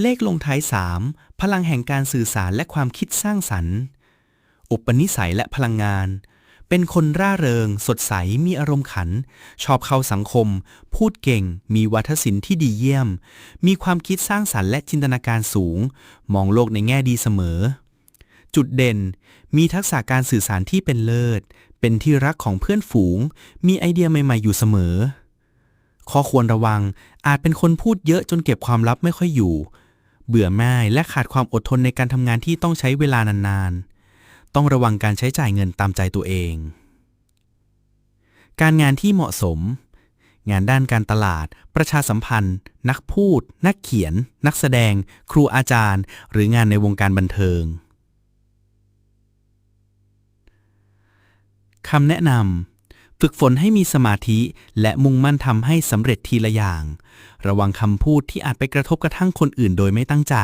เลขลงท้าย 3 พลังแห่งการสื่อสารและความคิดสร้างสรรค์ อุปนิสัยและพลังงาน เป็นคนร่าเริง สดใส มีอารมณ์ขัน ชอบเข้าสังคม พูดเก่ง มีวัฒศิลป์ที่ดีเยี่ยม มีความคิดสร้างสรรค์และจินตนาการสูง มองโลกในแง่ดีเสมอ จุดเด่น มีทักษะการสื่อสารที่เป็นเลิศ เป็นที่รักของเพื่อนฝูง มีไอเดียใหม่ ๆ อยู่เสมอข้อควรระวังอาจเป็นคนพูดเยอะจนเก็บความลับไม่ค่อยอยู่ เบื่อง่ายและขาดความอดทนในการทำงานที่ต้องใช้เวลานานๆ ต้องระวังการใช้จ่ายเงินตามใจตัวเอง การงานที่เหมาะสม งานด้านการตลาด ประชาสัมพันธ์ นักพูด นักเขียน นักแสดง ครูอาจารย์ หรืองานในวงการบันเทิงคำแนะนำ ฝึกฝนให้มีสมาธิ และมุ่งมั่นทำให้สำเร็จทีละอย่าง ระวังคำพูดที่อาจไปกระทบกระทั่งคนอื่นโดยไม่ตั้งใจ